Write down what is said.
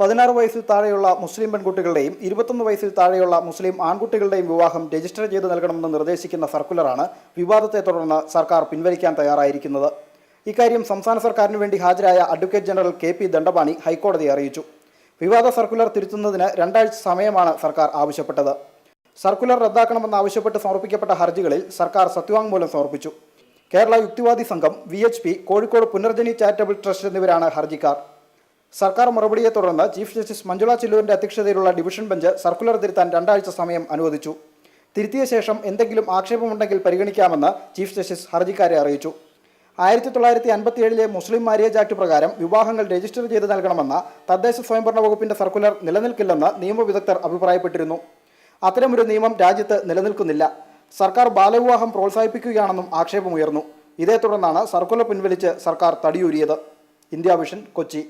പതിനാറ് വയസ്സിൽ താഴെയുള്ള മുസ്ലിം പെൺകുട്ടികളുടെയും ഇരുപത്തൊന്ന് വയസ്സിൽ താഴെയുള്ള മുസ്ലിം ആൺകുട്ടികളുടെയും വിവാഹം രജിസ്റ്റർ ചെയ്ത് നൽകണമെന്ന് നിർദ്ദേശിക്കുന്ന സർക്കുലറാണ് വിവാദത്തെ തുടർന്ന് സർക്കാർ പിൻവലിക്കാൻ തയ്യാറായിരിക്കുന്നത്. ഇക്കാര്യം സംസ്ഥാന സർക്കാരിന് വേണ്ടി ഹാജരായ advocate general K P Dandapani ഹൈക്കോടതിയെ അറിയിച്ചു. വിവാദ സർക്കുലർ തിരുത്തുന്നതിന് രണ്ടാഴ്ച സമയമാണ് സർക്കാർ ആവശ്യപ്പെട്ടത്. സർക്കുലർ റദ്ദാക്കണമെന്നാവശ്യപ്പെട്ട് സമർപ്പിക്കപ്പെട്ട ഹർജികളിൽ സർക്കാർ സത്യവാങ്മൂലം സമർപ്പിച്ചു. കേരള യുക്തിവാദി സംഘം വി കോഴിക്കോട് പുനർജനി ചാരിറ്റബിൾ ട്രസ്റ്റ് എന്നിവരാണ് ഹർജിക്കാർ. സർക്കാർ മറുപടിയെ തുടർന്ന് ചീഫ് ജസ്റ്റിസ് മഞ്ജുള ചില്ലൂരിന്റെ അധ്യക്ഷതയിലുള്ള ഡിവിഷൻ ബെഞ്ച് സർക്കുലർ തിരുത്താൻ രണ്ടാഴ്ച സമയം അനുവദിച്ചു. തിരുത്തിയ ശേഷം എന്തെങ്കിലും ആക്ഷേപമുണ്ടെങ്കിൽ പരിഗണിക്കാമെന്ന് ചീഫ് ജസ്റ്റിസ് ഹർജിക്കാരെ അറിയിച്ചു. ആയിരത്തി തൊള്ളായിരത്തി അൻപത്തിയേഴിലെ മുസ്ലിം മാര്യേജ് ആക്ട് പ്രകാരം വിവാഹങ്ങൾ രജിസ്റ്റർ ചെയ്ത് നൽകണമെന്ന തദ്ദേശ സ്വയംഭരണ വകുപ്പിന്റെ സർക്കുലർ നിലനിൽക്കില്ലെന്ന് നിയമവിദഗ്ധർ അഭിപ്രായപ്പെട്ടിരുന്നു. അത്തരമൊരു നിയമം രാജ്യത്ത് നിലനിൽക്കുന്നില്ല. സർക്കാർ ബാലവിവാഹം പ്രോത്സാഹിപ്പിക്കുകയാണെന്നും ആക്ഷേപമുയർന്നു. ഇതേ തുടർന്നാണ് സർക്കുലർ പിൻവലിച്ച് സർക്കാർ തടിയൂരിയത്. India vision Kochi.